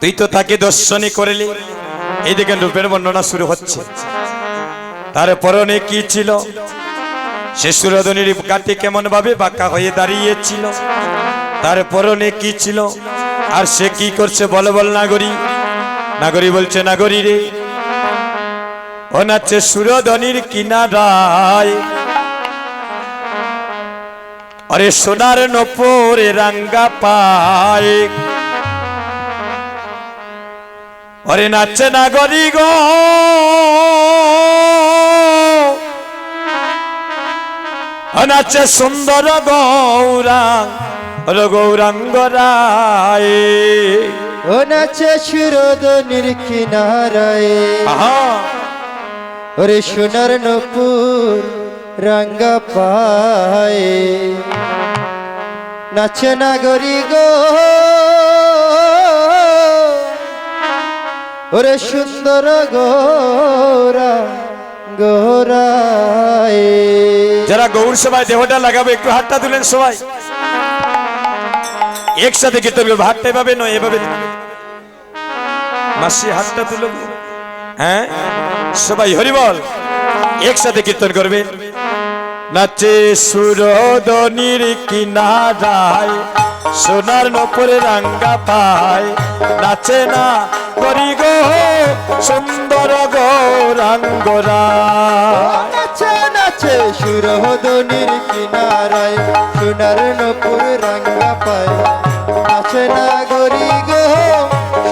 তুই তো তাকে দর্শনই করলি। এইদিকে রূপের বর্ণনা শুরু হচ্ছে। তার পরনে কি ছিল? সে সুরধনির কাটি কেমন ভাবে বাঁকা হয়ে দাঁড়িয়েছিল। তার পরনে কি ছিল? আর সে কি করছে বল বল নাগরী? নাগরী বলছে, নাগরী রে, ও নাচছে সুরধনির কিনারায়। আরে সোনার নপরে রাঙ্গা পায়। অরে নাচছে নাগরী গো। ও নাচছে সুন্দর গৌরাং গৌরাঙ্গ রায়। ও নাচে সুরদনির কিনারায় আহা। ওরে সোনার নপুর রাঙ্গা পায়ে। নাচে নাগরি গো। ওরে সুন্দর গোরা গোরায় যারা গৌর সবাই দেহটা লাগাবে, একটু হাতটা তুলেন সবাই। একসাথে কীর্তন করবে, হাতটা এভাবে নয়, এভাবে মাসি, হাতটা তুলো হ্যাঁ? সবাই হরি বল একসাথে কীর্তন করবে। নাচে সুরদনির কিনারায়। সোনার নপরে রাঙ্গা পায়। নাচে না করি গো সুন্দর গৌরাঙ্গরা নাচে নাচে সুরহদনির কিনারায় সোনার নপুর রাঙ্গা পায়। নাচে নাগরি গো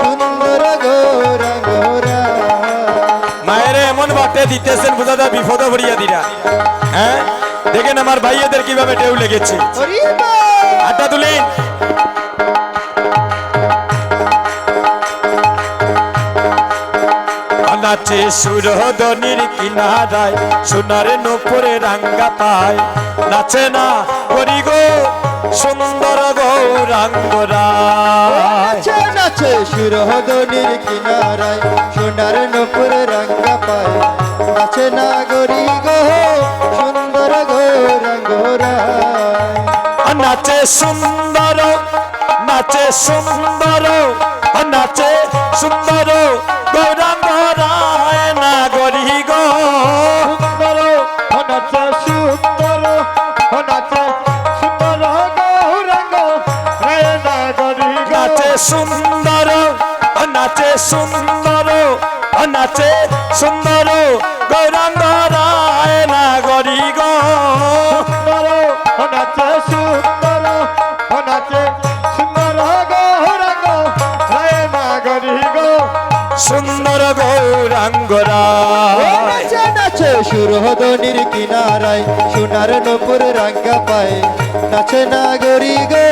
সুন্দর গোরা গোরা মায়ের এমন বার্তা দিতেছেন বোঝাদা বিপদ ভরিয়া দিরা। হ্যাঁ? দেখেন আমার ভাইয়েদের কীভাবে ঢেউ লেগেছে। বল। তুলেন। নাচে কিনারায়, সোনার নপুরে রাঙ্গা পায়। নাচে না করি গো সুন্দর গৌরাঙ্গরায়। নাচে কিনারায়, সোনার নপুর রাঙ্গা পায়। নাচে নাগরি গো সুন্দর গোরা নাচে সুন্দর নাচে সুন্দর নাচে সুন্দর। গৌরাঙ্গ রায় নাগরি গো। সুন্দর নাচে সুন্দর নাচে সুন্দর গৌরাঙ্গ রে নাগরি নাচে সুন্দর নাচে সুন্দর নাচে সুন্দর। গৌরাঙ্গ রায় নাগরি গো। সুন্দর সুন্দর নাচে সুরহদনির কিনারায় সোনার নপুর রাঙ্গা পায়। নাচে নাগরি গো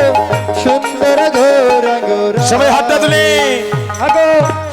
সুন্দর গোরা গোরা সবাই হাতটা তুলি। আগো।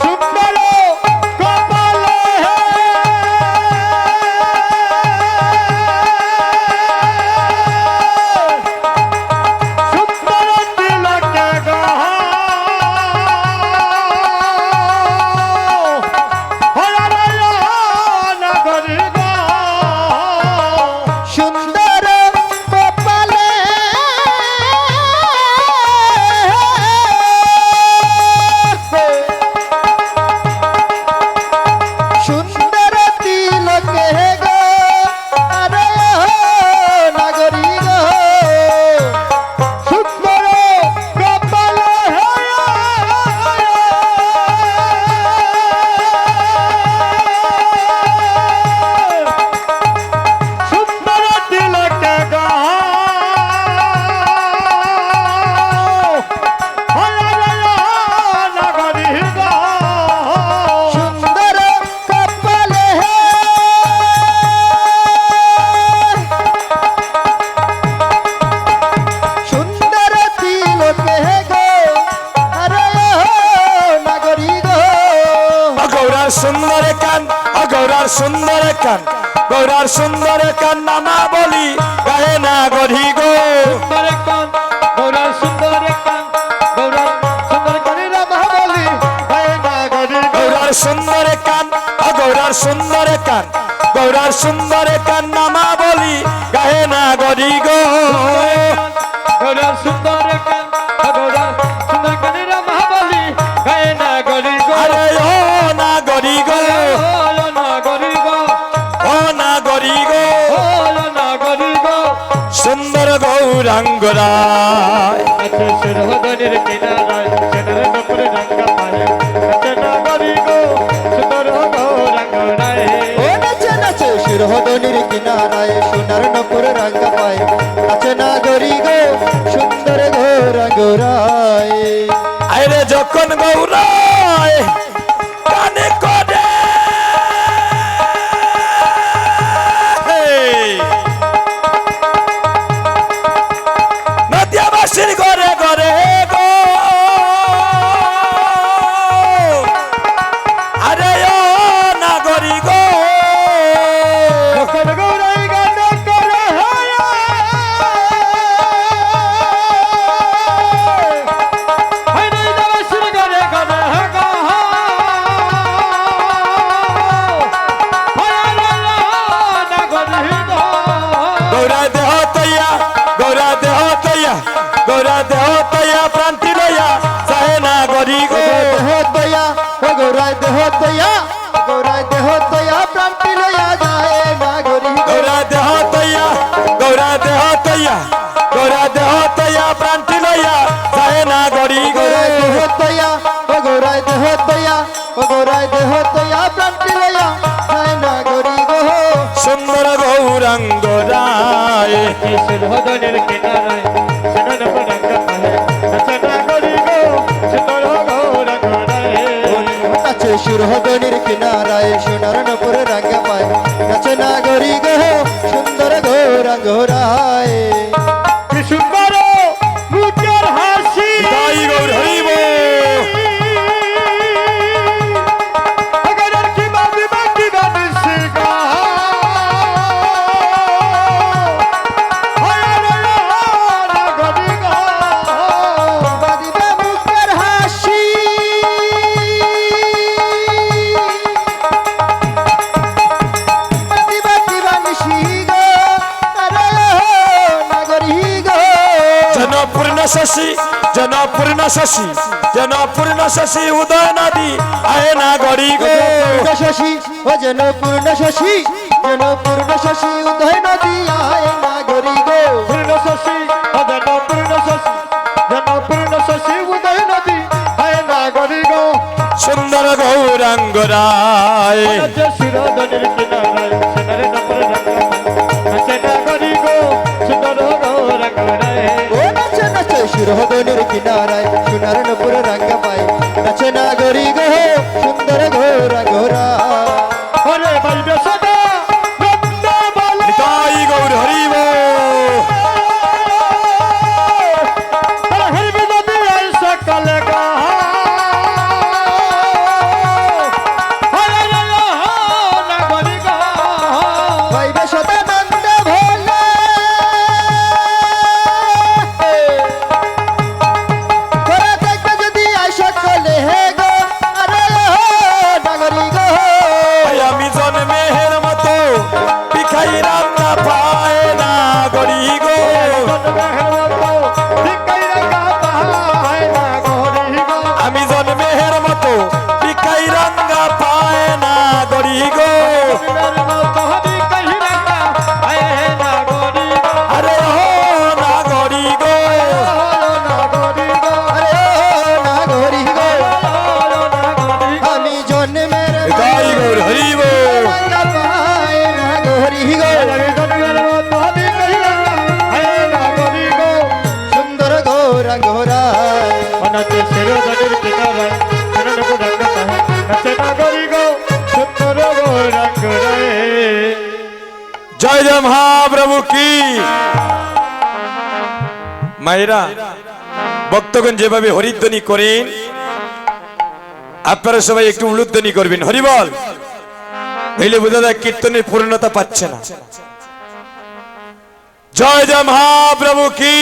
গৌরার সুন্দর কান্না না বলি গায়ে না গড়ি গো। সুন্দর কান গৌরার সুন্দর কান গৌরার সুন্দর কান নামা বলি গায়ে না গড়ি গো। সুন্দর গৌরাঙ্গ রায় আচ্ছা, গৌরা দেহ তৈয়া প্রান্তি লইয়া চাহে না গরি গো দেহ দয়া ও গৌরায় দেহ দয়া গৌরায় দেহ দয়া প্রান্তি লয়া যায় না গরি গো গৌরা দেহ তৈয়া গৌরা দেহ তৈয়া গৌরা দেহ তৈয়া প্রান্তি লইয়া চাহে না গরি গো গৌরায় দেহ দয়া ও গৌরায় দেহ দয়া ও গৌরায় দেহ দয়া প্রান্তি লয়া যায় না গরি গো সুন্দর গৌরাঙ্গ রায় সুরহদনের কিনারায় সুরহদনির কিনারায় সোনার নপুর রাঙ্গা পায়। নাচে না গরি গো সুন্দর ঘোরা ঘোরায় শশী জনপূর্ণ শশী জনপূর্ণ শশী উদয় নদী আয় না গড়ি গে। শশী ও জনপূর্ণ শশী জনপূর্ণ শশী উদয় নদী আয় না গড়ি গে। পূর্ণ শশী ও জনপূর্ণ শশী জনপূর্ণ শশী উদয় নদী আয় না গড়ি গো। সুন্দর গৌরাঙ্গ রায়। শিরোদনের কিনারা। নাচে শিরোহদনির কিনারায় সোনার জয় মহাপ্রভু কি? মায়েরা, ভক্তগণ যেভাবে হরিধ্বনি করেন, আপনারা সবাই একটু উলুধ্বনি করবেন। হরিবল নইলে বোঝা যায় কীর্তনের পূর্ণতা পাচ্ছে না। জয় জয় মহাপ্রভু কি?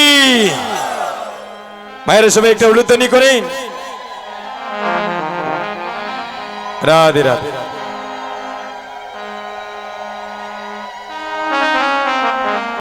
মায়েরা, সবাই একটা উলুধ্বনি করেন। রাধে রাধে।